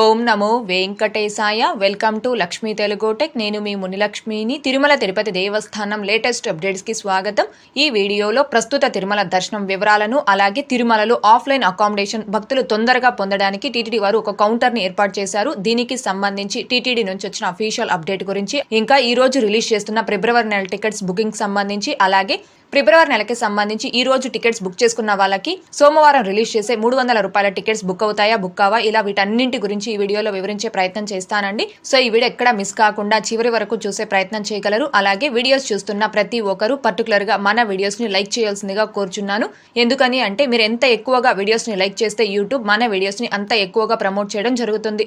ఓం నమో వెంకటేశాయ. Welcome to Lakshmi Telugu tech. నేను మీ మునిలక్ష్మిని. తిరుమల తిరుపతి దేవస్థానం లేటెస్ట్ అప్డేట్స్కి స్వాగతం. ఈ వీడియోలో ప్రస్తుత తిరుమల దర్శనం వివరాలను అలాగే తిరుమలలో ఆఫ్లైన్ అకామిడేషన్ భక్తులు తొందరగా పొందడానికి టీటీడీ వారు ఒక కౌంటర్ని ఏర్పాటు చేశారు. దీనికి సంబంధించి టీటీడీ నుంచి వచ్చిన అఫీషియల్ అప్డేట్ గురించి ఇంకా ఈ రోజు రిలీజ్ చేస్తున్న ఫిబ్రవరి నెల టికెట్స్ బుకింగ్ సంబంధించి అలాగే ఫిబ్రవరి నెలకి సంబంధించి ఈ రోజు టికెట్స్ బుక్ చేసుకున్న వాళ్ళకి సోమవారం రిలీజ్ చేసే మూడు వందల రూపాయల టికెట్స్ బుక్ అవుతాయా బుక్ కావా? ఇలా వీటన్నింటి గురించి ఈ వీడియోలో వివరించే ప్రయత్నం చేస్తానండి. సో ఈ వీడియో ఎక్కడ మిస్ కాకుండా చివరి వరకు చూసే ప్రయత్నం చేయగలరు. అలాగే వీడియోస్ చూస్తున్న ప్రతి ఒక్కరు పర్టికులర్గా మన వీడియోస్ని లైక్ చేయాల్సిందిగా కోరుచున్నాను. ఎందుకని అంటే మీరు ఎంత ఎక్కువగా వీడియోస్ని లైక్ చేస్తే యూట్యూబ్ మన వీడియోస్ని అంత ఎక్కువగా ప్రమోట్ చేయడం జరుగుతుంది.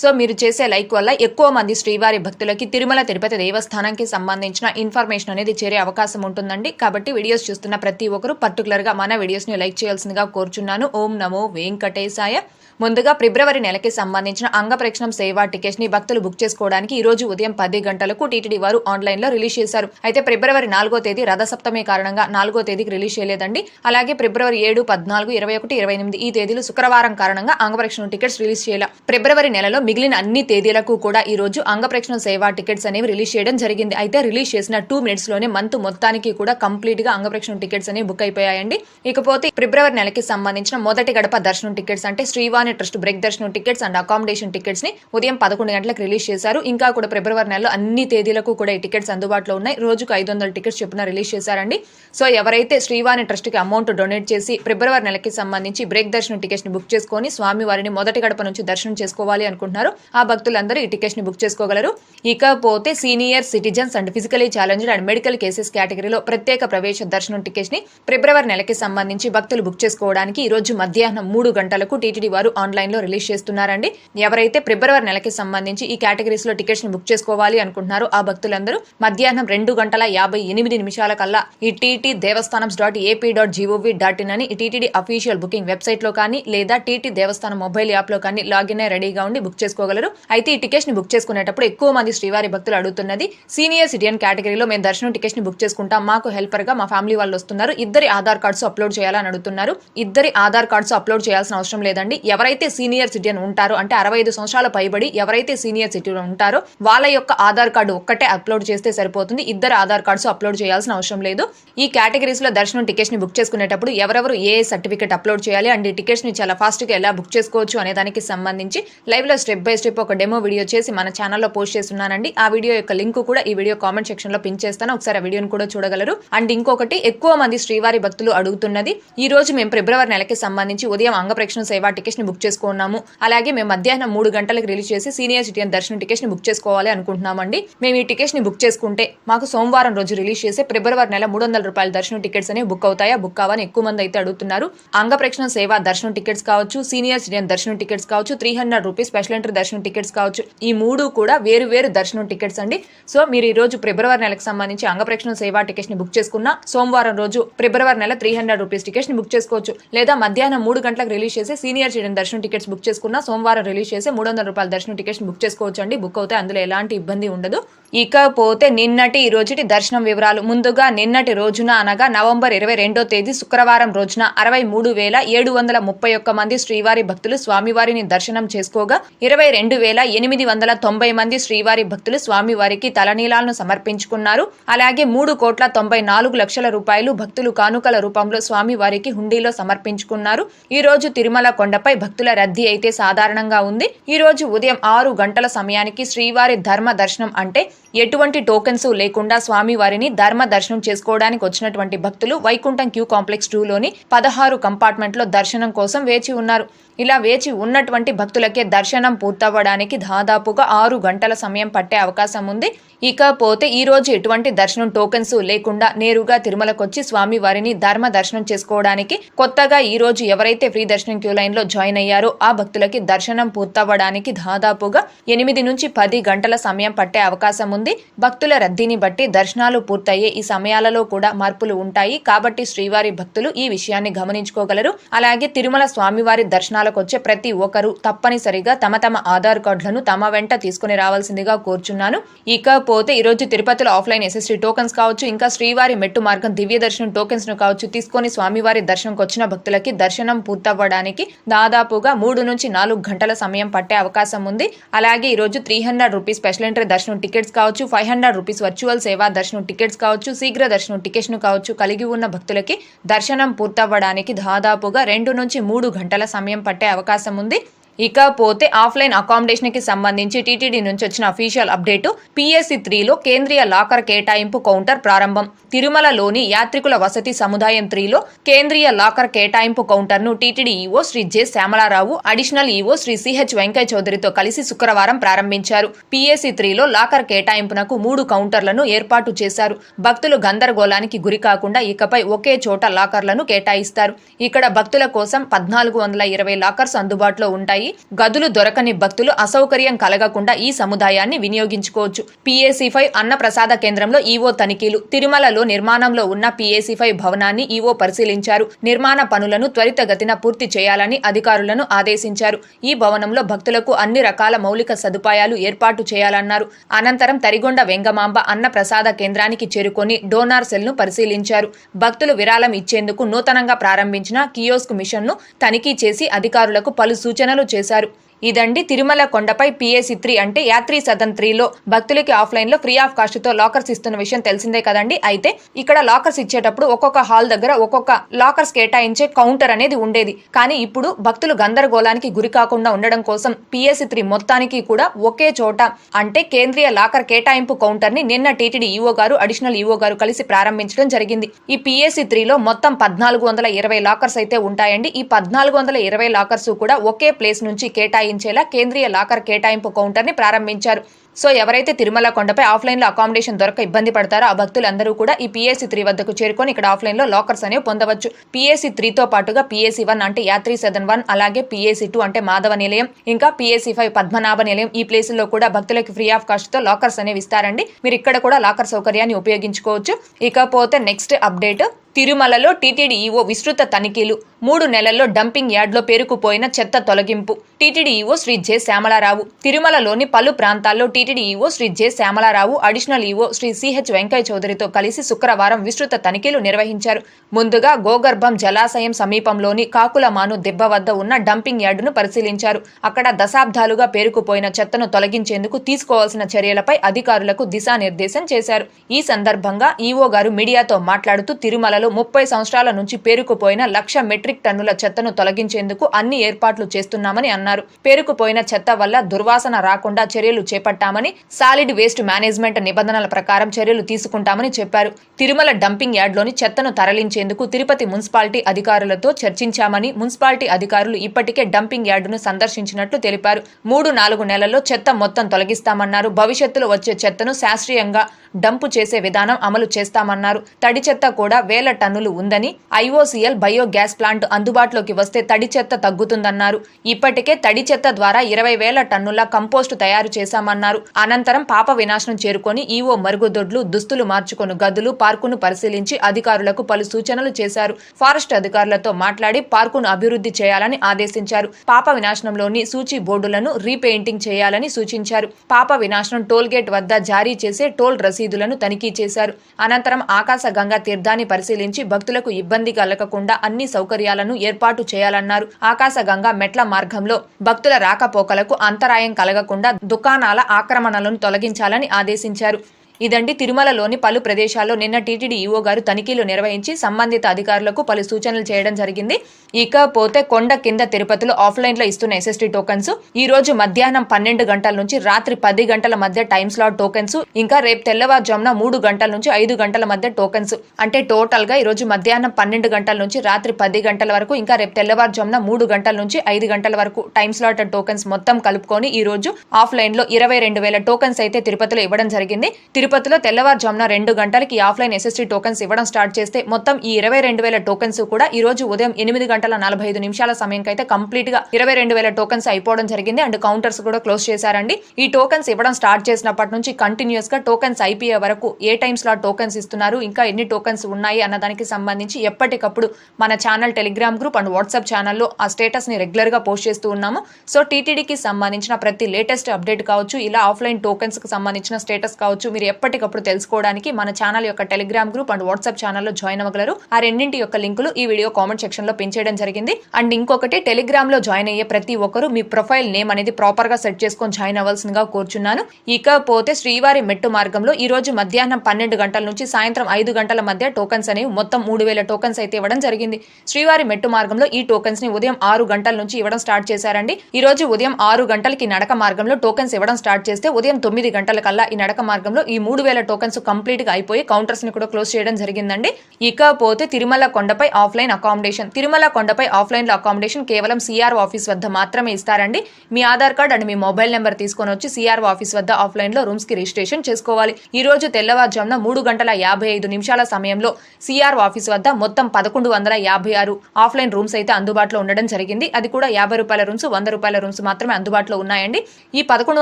సో మీరు చేసే లైక్ వల్ల ఎక్కువ మంది శ్రీవారి భక్తులకి తిరుమల తిరుపతి దేవస్థానానికి సంబంధించిన ఇన్ఫర్మేషన్ అనేది చేరే అవకాశం ఉంటుందండి. కాబట్టి వీడియోస్ చూస్తున్న ప్రతి ఒక్కరు పర్టికులర్గా మన వీడియోస్ని లైక్ చేయాల్సిందిగా కోరుచున్నాను. ఓం నమో వెంకటేశాయ. ముందుగా ఫిబ్రవరి నెలకి సంబంధించిన అంగప్రక్షణం సేవా టికెట్స్ని భక్తులు బుక్ చేసుకోవడానికి ఈ రోజు ఉదయం పది గంటలకు టీటీడీ వారు ఆన్లైన్లో రిలీజ్ చేశారు. అయితే ఫిబ్రవరి నాలుగో తేదీ రథసప్తమి కారణంగా నాలుగో తేదీకి రిలీజ్ చేయలేదండి. అలాగే ఫిబ్రవరి ఏడు పద్నాలుగు ఇరవై ఒకటి ఇరవై ఎనిమిది ఈ తేదీలు శుక్రవారం కారణంగా అంగప్రక్షణ టికెట్స్ రిలీజ్ చేయాల. ఫిబ్రవరి నెలలో మిగిలిన అన్ని తేదీలకు కూడా ఈ రోజు అంగప్రక్షణ సేవా టికెట్స్ అనేవి రిలీజ్ చేయడం జరిగింది. అయితే రిలీజ్ చేసిన టూ మినిట్స్లోనే మంత్ మొత్తానికి కూడా కంప్లీట్గా అంగప్రక్షణ టికెట్స్ అనేవి బుక్ అయిపోయాయండి. ఇకపోతే ఫిబ్రవరి నెలకి సంబంధించిన మొదటి గడప దర్శనం టికెట్స్ అంటే శ్రీవాణి ట్రస్ట్ బ్రేక్ దర్శనం టికెట్స్ అండ్ అకామిడేషన్ టికెట్స్ని ఉదయం పదకొండు గంటలకు రిలీజ్ చేశారు. ఇంకా కూడా ఫిబ్రవరి నెలలో అన్ని తేదీలకు కూడా ఈ టికెట్స్ అందుబాటులో ఉన్నాయి. రోజుకు ఐదు వందల టికెట్స్ చొప్పున రిలీజ్ చేశారండి. సో ఎవరైతే శ్రీవాణి ట్రస్ట్కి అమౌంట్ డొనేట్ చేసి ఫిబ్రవరి నెలకి సంబంధించి బ్రేక్ దర్శనం టికెట్స్ని బుక్ చేసుకొని స్వామి వారిని మొదటి గడప నుంచి దర్శనం చేసుకోవాలి అనుకుంటున్నారు. ఆ భక్తులందరూ ఈ టికెట్స్ని బుక్ చేసుకోగలరు. ఇకపోతే senior citizens and physically challenged and medical cases కేటగిరీలో ప్రత్యేక ప్రవేశ దర్శనం టికెట్స్ని ఫిబ్రవరి నెలకి సంబంధించి భక్తులు బుక్ చేసుకోవడానికి ఈ రోజు మధ్యాహ్నం మూడు గంటలకు టీటీడీ వారు ఆన్లైన్లో రిలీజ్ చేస్తున్నారండి. ఎవరైతే ఫిబ్రవరి నెలకి సంబంధించి ఈ కేటగిరీస్లో టికెట్స్ని బుక్ చేసుకోవాలి అనుకుంటున్నారో ఆ భక్తులందరూ మధ్యాహ్నం రెండు గంటల యాభై ఎనిమిది నిమిషాల కల్లా ఈ TT Devasthanam dot AP dot gov dot in అని ఈ టీటీడీ అఫీషియల్ బుకింగ్ వెబ్సైట్లో కానీ లేదా టీటీ దేవస్థానం మొబైల్ యాప్లో కానీ లాగిన్ అయి రెడీగా ఉండి బుక్ చేసుకోగలరు. అయితే ఈ టికెట్స్ని బుక్ చేసుకునేటప్పుడు ఎక్కువ మంది శ్రీవారి భక్తులు అడుగుతున్నది సీనియర్ సిటిజన్ కేటగిరీలో మేము దర్శనం టికెట్స్ని బుక్ చేసుకుంటాం మాకు హెల్పర్గా మా ఫ్యామిలీ వాళ్ళు వస్తున్నారు ఇద్దరి ఆధార్ కార్డ్స్ అప్లోడ్ చేయాలని అడుగుతున్నారు. ఇద్దరి ఆధార్ కార్డ్స్ అప్లోడ్ చేయాల్సిన అవసరం లేదండి ఎవరైతే సీనియర్ సిటిజన్ ఉంటారో అంటే అరవై ఐదు సంవత్సరాల పైబడి ఎవరైతే సీనియర్ సిటిజన్ ఉంటారో వాళ్ళ యొక్క ఆధార్ కార్డు ఒక్కటే అప్లోడ్ చేస్తే సరిపోతుంది. ఇద్దరు ఆధార్ కార్డ్స్ అప్లోడ్ చేయాల్సిన అవసరం లేదు. ఈ కేటగిరీస్లో దర్శనం టికెట్స్ని బుక్ చేసుకునేటప్పుడు ఎవరెవరు ఏ సర్టిఫికేట్ అప్లోడ్ చేయాలి అండ్ ఈ టికెట్స్ని చాలా ఫాస్ట్గా ఎలా బుక్ చేసుకోవచ్చు అనే దానికి సంబంధించి లైవ్లో స్టెప్ బై స్టెప్ ఒక డెమో వీడియో చేసి మన ఛానల్లో పోస్ట్ చేస్తున్నానండి. ఆ వీడియో యొక్క లింక్ కూడా ఈ వీడియో కామెంట్ సెక్షన్లో పిన్ చేస్తాను. ఒకసారి ఆ వీడియోని కూడా చూడగలరు. అండ్ ఇంకొకటి ఎక్కువ మంది శ్రీవారి భక్తులు అడుగుతున్నది ఈ రోజు మేము ఫిబ్రవరి నెలకి సంబంధించి ఉదయం అంగప్రక్షణ సేవా టికెట్స్ని బుక్ చేసుకున్నాము. అలాగే మేము మధ్యాహ్నం మూడు గంటలకు రిలీజ్ చేసి సీనియర్ సిటిజన్ దర్శనం టికెట్స్ని బుక్ చేసుకోవాలి అనుకుంటున్నామండి. మేము ఈ టికెట్స్ని బుక్ చేసుకుంటే మాకు సోమవారం రోజు రిలీజ్ చేసే ఫిబ్రవరి నెల మూడు వందల రూపాయల దర్శనం టికెట్స్ అనేవి బుక్ అవుతాయా బుక్ కావని ఎక్కువ మంది అయితే అడుగుతున్నారు. అంగప్రక్షణ సేవ దర్శనం టికెట్స్ కావచ్చు సీనియర్ సిటిజన్ దర్శనం టికెట్స్ కావచ్చు three hundred rupees special entry దర్శనం టికెట్స్ కావచ్చు ఈ మూడు కూడా వేరు వేరు దర్శనం టికెట్స్ అండి. సో మీరు ఈ రోజు ఫిబ్రవరి నెలకు సంబంధించి అంగప్రక్షణ సేవా టికెట్స్ని బుక్ చేసుకున్న సోమవారం రోజు ఫిబ్రవరి నెల త్రీ హండ్రెడ్ రూపీస్ టికెట్స్ని బుక్ చేసుకోవచ్చు. లేదా మధ్యాహ్నం మూడు గంటలకు రిలీజ్ చేసి సీనియర్ సిటిజన్ దర్శనం టికెట్స్ బుక్ చేసుకున్న సోమవారం రిలీజ్ చేసి మూడు వందల రూపాయల దర్శనం టికెట్స్ బుక్ చేసుకోవచ్చు అండి బుక్ అవుతే అందులో ఎలాంటి ఇబ్బంది ఉండదు. ఇకపోతే నిన్నటి ఈ రోజుటి దర్శనం వివరాలు. ముందుగా నిన్నటి రోజున అనగా నవంబర్ ఇరవై రెండో తేదీ శుక్రవారం రోజున అరవై మూడు వేల ఏడు వందల ముప్పై ఒక్క మంది శ్రీవారి భక్తులు స్వామివారిని దర్శనం చేసుకోగా ఇరవై రెండు వేల ఎనిమిది వందల తొంభై మంది శ్రీవారి భక్తులు స్వామివారికి తలనీలాలను సమర్పించుకున్నారు. అలాగే మూడు కోట్ల తొంభై నాలుగు లక్షల రూపాయలు భక్తులు కానుకల రూపంలో స్వామివారికి హుండీలో సమర్పించుకున్నారు. ఈ రోజు తిరుమల కొండపై భక్తుల రద్దీ అయితే సాధారణంగా ఉంది. ఈ రోజు ఉదయం ఆరు గంటల సమయానికి శ్రీవారి ధర్మ దర్శనం అంటే ఎటువంటి టోకెన్స్ లేకుండా స్వామివారిని ధర్మ దర్శనం చేసుకోవడానికి వచ్చినటువంటి భక్తులు వైకుంఠం క్యూ కాంప్లెక్స్ టూలోని పదహారు కంపార్ట్మెంట్లో దర్శనం కోసం వేచి ఉన్నారు. ఇలా వేచి ఉన్నటువంటి భక్తులకే దర్శనం పూర్తవ్వడానికి దాదాపుగా ఆరు గంటల సమయం పట్టే అవకాశం ఉంది. ఇకపోతే ఈ రోజు ఎటువంటి దర్శనం టోకెన్స్ లేకుండా నేరుగా తిరుమలకొచ్చి స్వామి వారిని ధర్మ దర్శనం చేసుకోవడానికి కొత్తగా ఈ రోజు ఎవరైతే ఫ్రీ దర్శనం క్యూ లైన్లో జాయిన్ అయ్యారో ఆ భక్తులకి దర్శనం పూర్తవ్వడానికి దాదాపుగా ఎనిమిది నుంచి పది గంటల సమయం పట్టే అవకాశం ఉంది. భక్తుల రద్దీని బట్టి దర్శనాలు పూర్తయ్యే ఈ సమయాలలో కూడా మార్పులు ఉంటాయి. కాబట్టి శ్రీవారి భక్తులు ఈ విషయాన్ని గమనించుకోగలరు. అలాగే తిరుమల స్వామివారి దర్శనాలు దర్శనాలకు వచ్చే ప్రతి ఒక్కరూ తప్పనిసరిగా తమ తమ ఆధార్ కార్డులను తమ వెంట తీసుకుని రావాల్సిందిగా కోరుచున్నాను. ఇకపోతే ఈరోజు తిరుపతిలో ఆఫ్లైన్ ఎస్ఎస్టీ టోకెన్స్ కావచ్చు ఇంకా శ్రీవారి మెట్టు మార్గం దివ్య దర్శనం టోకెన్స్ను కావచ్చు తీసుకొని స్వామివారి దర్శనంకి వచ్చిన భక్తులకి దర్శనం పూర్తవ్వడానికి దాదాపుగా మూడు నుంచి నాలుగు గంటల సమయం పట్టే అవకాశం ఉంది. అలాగే ఈ రోజు three hundred rupees special entry దర్శనం టికెట్స్ కావచ్చు ఫైవ్ హండ్రెడ్ రూపీస్ వర్చువల్ సేవా దర్శనం టికెట్స్ కావచ్చు శీఘ్ర దర్శనం టికెట్స్ను కావచ్చు కలిగి ఉన్న భక్తులకి దర్శనం పూర్తవ్వడానికి దాదాపుగా రెండు నుంచి మూడు గంటల సమయం పట్టే అవకాశం ఉంది. ఇకపోతే ఆఫ్లైన్ అకామిడేషన్కి సంబంధించి టీటీడీ నుంచి వచ్చిన అఫీషియల్ అప్డేట్ పీఎస్సీ త్రీలో కేంద్రీయ లాకర్ కేటాయింపు కౌంటర్ ప్రారంభం. తిరుమలలోని యాత్రికుల వసతి సముదాయం త్రీలో కేంద్రీయ లాకర్ కేటాయింపు కౌంటర్ను TTD EO Shri J Shyamala Rao additional EO Shri CH Venkaiah చౌదరితో కలిసి శుక్రవారం ప్రారంభించారు. పీఎస్సీ త్రీలో లాకర్ కేటాయింపునకు మూడు కౌంటర్లను ఏర్పాటు చేశారు. భక్తులు గందరగోళానికి గురి కాకుండా ఇకపై ఒకే చోట లాకర్లను కేటాయిస్తారు. ఇక్కడ భక్తుల కోసం పద్నాలుగు వందల ఇరవై లాకర్స్ అందుబాటులో ఉంటాయి. గదులు దొరకని భక్తులు అసౌకర్యం కలగకుండా ఈ సముదాయాన్ని వినియోగించుకోవచ్చు. పిఏసీ ఫైవ్ అన్న ప్రసాద కేంద్రంలో ఈవో తనిఖీలు తిరుమలలో నిర్మాణంలో ఉన్న పిఏసీ ఫైవ్ భవనాన్ని ఈవో పరిశీలించారు. నిర్మాణ పనులను త్వరితగతిన పూర్తి చేయాలని అధికారులను ఆదేశించారు. ఈ భవనంలో భక్తులకు అన్ని రకాల మౌలిక సదుపాయాలు ఏర్పాటు చేయాలన్నారు. అనంతరం తరిగొండ వెంగమాంబ అన్న ప్రసాద కేంద్రానికి చేరుకొని డోనార్ సెల్ను పరిశీలించారు. భక్తులు విరాళం ఇచ్చేందుకు నూతనంగా ప్రారంభించిన కియోస్క్ మిషన్ను తనిఖీ చేసి అధికారులకు పలు సూచనలు చేశారు ఇదండి తిరుమల కొండపై పిఏసి త్రీ అంటే యాత్రి సదన్ త్రీలో భక్తులకి ఆఫ్లైన్లో ఫ్రీ ఆఫ్ కాస్ట్తో లాకర్స్ ఇస్తున్న విషయం తెలిసిందే కదండి. అయితే ఇక్కడ లాకర్స్ ఇచ్చేటప్పుడు ఒక్కొక్క హాల్ దగ్గర ఒక్కొక్క లాకర్స్ కేటాయించే కౌంటర్ అనేది ఉండేది. కానీ ఇప్పుడు భక్తులు గందరగోళానికి గురి కాకుండా ఉండడం కోసం పిఎస్సి త్రీ మొత్తానికి కూడా ఒకే చోట అంటే కేంద్రీయ లాకర్ కేటాయింపు కౌంటర్ని నిన్న టీటీడీ ఈఓ గారు అడిషనల్ ఈఓ గారు కలిసి ప్రారంభించడం జరిగింది. ఈ పిఎస్సి త్రీలో మొత్తం పద్నాలుగు వందల ఇరవై లాకర్స్ అయితే ఉంటాయండి. ఈ పద్నాలుగు వందల ఇరవై లాకర్స్ కూడా ఒకే ప్లేస్ నుంచి కేటాయించేలా కేంద్రీయ లాకర్ కేటాయింపు కౌంటర్ని ప్రారంభించారు. సో ఎవరైతే తిరుమల కొండపై ఆఫ్లైన్లో అకామిడేషన్ దొరక ఇబ్బంది పడతారో ఆ భక్తులందరూ కూడా ఈ పిఎస్సి త్రీ వద్దకు చేరుకొని ఇక్కడ ఆఫ్లైన్లో లాకర్స్ అనేవి పొందవచ్చు. పిఎస్సి త్రీతో పాటుగా పిఎస్సి వన్ అంటే యాత్రి సదన్ వన్ అలాగే పిఎస్సి టూ అంటే మాధవ నిలయం ఇంకా పిఎస్సి ఫైవ్ పద్మనాభ నిలయం. ఈ ప్లేసుల్లో కూడా భక్తులకు ఫ్రీ ఆఫ్ కాస్ట్తో లాకర్స్ అనేవి ఇస్తారండి. మీరు ఇక్కడ కూడా లాకర్ సౌకర్యాన్ని ఉపయోగించుకోవచ్చు. ఇకపోతే నెక్స్ట్ అప్డేట్ తిరుమలలో టీటీడీ ఈవో విస్తృత తనిఖీలు. మూడు నెలల్లో డంపింగ్ యార్డ్లో పేరుకుపోయిన చెత్త తొలగింపు. TTD EO Shri J Shyamala Rao. తిరుమలలోని పలు ప్రాంతాల్లో T TTD EO Shri J. Shyamala Rao additional EO Shri CH Venkaiah చౌదరితో కలిసి శుక్రవారం విస్తృత తనిఖీలు నిర్వహించారు. ముందుగా గోగర్భం జలాశయం సమీపంలోని కాకులమాను దెబ్బ వద్ద ఉన్న డంపింగ్ యార్డును పరిశీలించారు. అక్కడ దశాబ్దాలుగా పేరుకుపోయిన చెత్తను తొలగించేందుకు తీసుకోవాల్సిన చర్యలపై అధికారులకు దిశానిర్దేశం చేశారు. ఈ సందర్భంగా ఈవో గారు మీడియాతో మాట్లాడుతూ తిరుమలలో ముప్పై సంవత్సరాల నుంచి పేరుకుపోయిన లక్ష మెట్రిక్ టన్నుల చెత్తను తొలగించేందుకు అన్ని ఏర్పాట్లు చేస్తున్నామని అన్నారు. పేరుకుపోయిన చెత్త వల్ల దుర్వాసన రాకుండా చర్యలు చేపట్టామని సాలిడ్ వేస్ట్ మేనేజ్మెంట్ నిబంధనల ప్రకారం చర్యలు తీసుకుంటామని చెప్పారు. తిరుమల డంపింగ్ యార్డ్లోని చెత్తను తరలించేందుకు తిరుపతి మున్సిపాలిటీ అధికారులతో చర్చించామని మున్సిపాలిటీ అధికారులు ఇప్పటికే డంపింగ్ యార్డును సందర్శించినట్లు తెలిపారు. మూడు నాలుగు నెలల్లో చెత్త మొత్తం తొలగిస్తామన్నారు. భవిష్యత్తులో వచ్చే చెత్తను శాస్త్రీయంగా డంపు చేసే విధానం అమలు చేస్తామన్నారు. తడి చెత్త కూడా వేల టన్నులు ఉందని ఐఓసీఎల్ బయోగ్యాస్ ప్లాంట్ అందుబాటులోకి వస్తే తడి చెత్త తగ్గుతుందన్నారు. ఇప్పటికే తడి చెత్త ద్వారా ఇరవై వేల టన్నుల కంపోస్టు తయారు చేశామన్నారు. అనంతరం పాప వినాశనం చేరుకొని ఈవో మరుగుదొడ్లు దుస్తులు మార్చుకొని గదులు పార్కును పరిశీలించి అధికారులకు పలు సూచనలు చేశారు. ఫారెస్ట్ అధికారులతో మాట్లాడి పార్కును అభివృద్ధి చేయాలని ఆదేశించారు. పాప వినాశనంలోని సూచి బోర్డులను రీపెయింటింగ్ చేయాలని సూచించారు. పాప వినాశనం టోల్ గేట్ వద్ద జారీ చేసే టోల్ రసీదులను తనిఖీ చేశారు. అనంతరం ఆకాశ గంగా తీర్థాన్ని పరిశీలించి భక్తులకు ఇబ్బంది కలగకుండా అన్ని సౌకర్యాలను ఏర్పాటు చేయాలన్నారు. ఆకాశ గంగా మెట్ల మార్గంలో భక్తుల రాకపోకలకు అంతరాయం కలగకుండా దుకాణాల ఆక్రమణలను తొలగించాలని ఆదేశించారు. ఇదండి తిరుమలలోని పలు ప్రదేశాల్లో నిన్న టీటీడీ ఈవో గారు తనిఖీలు నిర్వహించి సంబంధిత అధికారులకు పలు సూచనలు చేయడం జరిగింది. ఇకపోతే కొండ కింద తిరుపతిలో ఆఫ్లైన్లో ఇస్తున్న ఎస్ఎస్టీ టోకన్స్ ఈ రోజు మధ్యాహ్నం పన్నెండు గంటల నుంచి రాత్రి పది గంటల మధ్య టైం స్లాట్ టోకెన్స్ ఇంకా రేపు తెల్లవారుజామున మూడు గంటల నుంచి ఐదు గంటల మధ్య టోకెన్స్. అంటే టోటల్గా ఈ రోజు మధ్యాహ్నం పన్నెండు గంటల నుంచి రాత్రి పది గంటల వరకు ఇంకా రేపు తెల్లవారుజామున మూడు గంటల నుంచి ఐదు గంటల వరకు టైం స్లాట్ టోకెన్స్ మొత్తం కలుపుకొని ఈ రోజు ఆఫ్లైన్లో ఇరవై రెండు వేల టోకెన్స్ అయితే తిరుపతిలో ఇవ్వడం జరిగింది. తిరుపతి తిరుపతిలో తెల్లవారుజామున రెండు గంటలకి ఆఫ్లైన్ ఎస్ఎస్టీ టోకెన్స్ ఇవ్వడం స్టార్ట్ చేస్తే మొత్తం ఈ ఇరవై రెండు వేల టోకెన్స్ కూడా ఈ రోజు ఉదయం ఎనిమిది గంటల నలభై ఐదు నిమిషాల సమయం అయితే కంప్లీట్గా ఇరవై రెండు వేల టోకెన్స్ అయిపోవడం జరిగింది. అండ్ కౌంటర్స్ కూడా క్లోజ్ చేశారండి. ఈ టోకెన్స్ ఇవ్వడం స్టార్ట్ చేసినప్పటి నుంచి కంటిన్యూస్గా టోకెన్స్ అయిపోయే వరకు ఏ టైమ్స్లో టోకెన్స్ ఇస్తున్నారు? ఇంకా ఎన్ని టోకెన్స్ ఉన్నాయి? అన్న దానికి సంబంధించి ఎప్పటికప్పుడు మన channel Telegram group and WhatsApp ఛానల్లో ఆ స్టేటస్ని రెగ్యులర్గా పోస్ట్ చేస్తూ ఉన్నాము. సో టీటీడీకి సంబంధించిన ప్రతి లేటెస్ట్ అప్డేట్ కావచ్చు ఇలా ఆఫ్లైన్ టోకెన్స్కి సంబంధించిన స్టేటస్ కావచ్చు మీరు ఎప్పటికప్పుడు తెలుసుకోవడానికి మన ఛానల్ యొక్క టెలిగ్రామ్ గ్రూప్ అండ్ వాట్సాప్ ఛానల్లో జాయిన్ అవ్వగలరు. ఆ రెండింటి యొక్క లింకులు ఈ వీడియో కామెంట్ సెక్షన్లో పిన్ చేయడం జరిగింది. అండ్ ఇంకొకటి టెలిగ్రామ్లో జాయిన్ అయ్యే ప్రతి ఒక్కరు మీ ప్రొఫైల్ నేమ్ అనేది ప్రాపర్గా సెట్ చేసుకొని జాయిన్ అవ్వాల్సిందిగా కోరుచున్నాను. ఇకపోతే శ్రీవారి మెట్టు మార్గంలో ఈ రోజు మధ్యాహ్నం పన్నెండు గంటల నుంచి సాయంత్రం ఐదు గంటల మధ్య టోకన్స్ అనేవి మొత్తం మూడు వేల టోకన్స్ అయితే ఇవ్వడం జరిగింది. శ్రీవారి మెట్టు మార్గంలో ఈ టోకన్స్ని ఉదయం ఆరు గంటల నుంచి ఇవ్వడం స్టార్ట్ చేశారండి. ఈ రోజు ఉదయం ఆరు గంటలకి నడక మార్గంలో టోకన్స్ ఇవ్వడం స్టార్ట్ చేస్తే ఉదయం తొమ్మిది గంటల కల్లా ఈ నడక మార్గంలో ఈ మూడు వేల టోకన్స్ కంప్లీట్గా అయిపోయి కౌంటర్స్ని కూడా క్లోజ్ చేయడం జరిగిందండి. ఇకపోతే తిరుమల కొండపై ఆఫ్లైన్ అకామిడేషన్. తిరుమల కొండపై ఆఫ్లైన్లో అకామిడేషన్ కేవలం సిఆర్ ఆఫీస్ వద్ద మాత్రమే ఇస్తారండి. మీ ఆధార్ కార్డ్ అండ్ మీ మొబైల్ నెంబర్ తీసుకొని వచ్చి సిఆర్ ఆఫీస్ వద్ద ఆఫ్లైన్లో రూమ్స్కి రిజిస్ట్రేషన్ చేసుకోవాలి. ఈ రోజు తెల్లవారుజామున మూడు గంటల యాభై ఐదు నిమిషాల సమయంలో సిఆర్ ఆఫీస్ వద్ద మొత్తం పదకొండు వందల యాభై ఆరు ఆఫ్లైన్ రూమ్స్ అయితే అందుబాటులో ఉండడం జరిగింది. అది కూడా యాభై రూపాయల రూమ్స్ వంద రూపాయల రూమ్స్ మాత్రమే అందుబాటులో ఉన్నాయండి. ఈ పదకొండు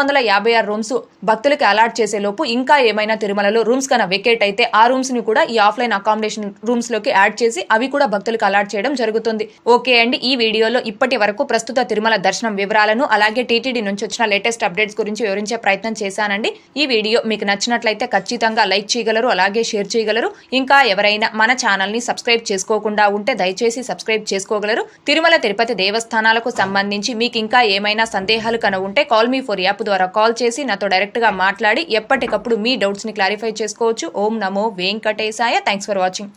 వందల యాభై ఆరు రూమ్స్ భక్తులకి అలాట్ చేసే లోపు ఇంకా ఏమైనా తిరుమలలో రూమ్స్ కన్నా వెకేట్ అయితే ఆ రూమ్స్ని కూడా ఈ ఆఫ్లైన్ అకామిడేషన్ రూమ్స్లోకి యాడ్ చేసి అవి కూడా భక్తులకు అలాట్ చేయడం జరుగుతుంది. ఓకే అండి ఈ వీడియోలో ఇప్పటి వరకు ప్రస్తుత తిరుమల దర్శనం వివరాలను అలాగే టీటీడీ నుంచి వచ్చిన లేటెస్ట్ అప్డేట్స్ గురించి వివరించే ప్రయత్నం చేశానండి. ఈ వీడియో మీకు నచ్చినట్లయితే ఖచ్చితంగా లైక్ చేయగలరు అలాగే షేర్ చేయగలరు. ఇంకా ఎవరైనా మన ఛానల్ని సబ్స్క్రైబ్ చేసుకోకుండా ఉంటే దయచేసి సబ్స్క్రైబ్ చేసుకోగలరు. తిరుమల తిరుపతి దేవస్థానాలకు సంబంధించి మీకు ఇంకా ఏమైనా సందేహాలు కన ఉంటే కాల్ మీ ఫోర్ యాప్ ద్వారా కాల్ చేసి నాతో డైరెక్ట్గా మాట్లాడి ఎప్పటికప్పుడు మీ డౌట్స్ని క్లారిఫై చేసుకోవచ్చు. ఓం నమో వెంకటేశాయ. Thanks for watching